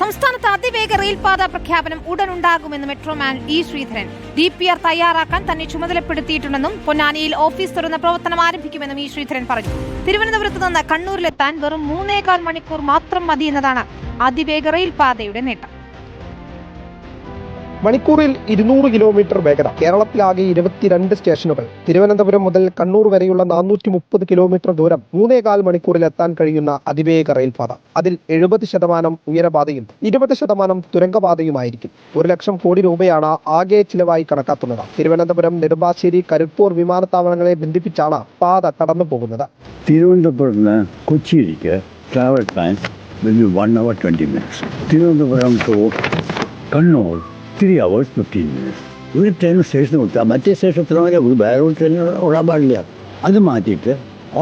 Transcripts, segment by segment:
സംസ്ഥാനത്ത് അതിവേഗ റെയിൽപാത പ്രഖ്യാപനം ഉടൻ ഉണ്ടാകുമെന്ന് metro man E Sreedharan. D P R തയ്യാറാക്കാൻ തന്നെ ചുമതലപ്പെടുത്തിയിട്ടുണ്ടെന്നും പൊന്നാനിയിൽ ഓഫീസ് തുറന്ന പ്രവർത്തനം ആരംഭിക്കുമെന്നും ഇ ശ്രീധരൻ പറഞ്ഞു. തിരുവനന്തപുരത്ത് നിന്ന് കണ്ണൂരിലെത്താൻ വെറും മൂന്നേകാൽ മണിക്കൂർ മാത്രം മതി എന്നതാണ് അതിവേഗ റെയിൽപാതയുടെ നേട്ടം. മണിക്കൂറിൽ ഇരുന്നൂറ് കിലോമീറ്റർ വേഗത. കേരളത്തിലാകെ ഇരുപത്തിരണ്ട് സ്റ്റേഷനുകൾ. തിരുവനന്തപുരം മുതൽ കണ്ണൂർ വരെയുള്ള നാനൂറ്റി മുപ്പത് കിലോമീറ്റർ ദൂരം മൂന്നേകാൽ മണിക്കൂറിൽ എത്താൻ കഴിയുന്ന അതിവേഗ റെയിൽപാത. അതിൽ എഴുപത് ശതമാനം ഉയരപാതയും ഇരുപത് ശതമാനം തുരങ്കപാതയുമായിരിക്കും. ഒരു ലക്ഷം കോടി രൂപയാണ് ആകെ ചിലവായി കണക്കാക്കുന്നത്. തിരുവനന്തപുരം നെടുമ്പാശ്ശേരി കരുപ്പൂർ വിമാനത്താവളങ്ങളെ ബന്ധിപ്പിച്ചാണ് പാത കടന്നു പോകുന്നത്. തിരുവനന്തപുരത്ത് നിന്ന് കൊച്ചിയിലേക്ക് travel time one hour twenty minutes Thiruvananthapuram to Kannur ഒത്തിരി അവേഴ്സ് പറ്റിയിരുന്നു ഒരു ട്രെയിൻ സ്റ്റേഷൻ കൊടുത്താൽ മറ്റേ സ്റ്റേഷൻ എത്ര വരെ ഒരു ട്രെയിൻ ഓടാൻ പാടില്ല. അത് മാറ്റിയിട്ട്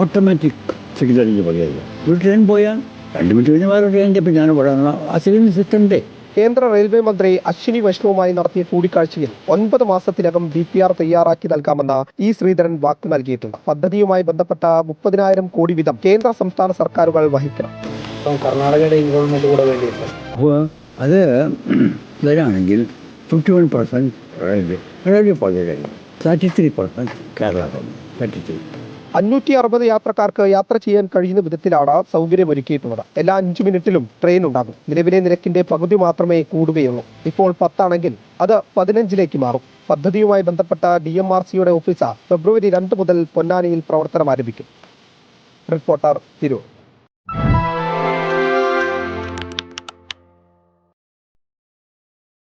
ഓട്ടോമാറ്റിക് സിഗ്നലിൽ പകരുത് ഒരു ട്രെയിൻ പോയാൽ രണ്ട് മിനിറ്റ് കഴിഞ്ഞ് വേറെ ട്രെയിനിന്റെ ഇപ്പം ഞാൻ ഓടാനുള്ള ആ സിഗ്നൽ സിസ്റ്റമുണ്ട് കേന്ദ്ര റെയിൽവേ മന്ത്രി അശ്വിനി വൈഷ്ണവുമായി നടത്തിയ കൂടിക്കാഴ്ചയിൽ ഒൻപത് മാസത്തിനകം ബി പി ആർ തയ്യാറാക്കി നൽകാമെന്ന് ഇ ശ്രീധരൻ വാക്ക് നൽകിയിട്ടുണ്ട്. പദ്ധതിയുമായി ബന്ധപ്പെട്ട മുപ്പതിനായിരം കോടി വീതം കേന്ദ്ര സംസ്ഥാന സർക്കാരുകൾ വഹിക്കണം. കർണാടകയുടെ ഇൻവോൾവ്മെന്റ് കൂടെ വേണ്ടിയിട്ടുണ്ട്. അത് വരാണെങ്കിൽ 51 percent. railway, railway positive, 33 percent Kerala thirty three അഞ്ഞൂറ്റി അറുപത് യാത്രക്കാർക്ക് യാത്ര ചെയ്യാൻ കഴിയുന്ന വിധത്തിലാണ് സൗകര്യം ഒരുക്കിയിട്ടുള്ളത് എല്ലാ അഞ്ചു മിനിറ്റിലും ട്രെയിൻ ഉണ്ടാകും. നിലവിലെ നിരക്കിന്റെ പകുതി മാത്രമേ കൂടുകയുള്ളൂ. ഇപ്പോൾ പത്താണെങ്കിൽ അത് പതിനഞ്ചിലേക്ക് മാറും. പദ്ധതിയുമായി ബന്ധപ്പെട്ട ഡി എം ആർ സിയുടെ ഓഫീസർ ഫെബ്രുവരി രണ്ട് മുതൽ പൊന്നാനിയിൽ പ്രവർത്തനം ആരംഭിക്കും. റിപ്പോർട്ടർ തിരൂർ.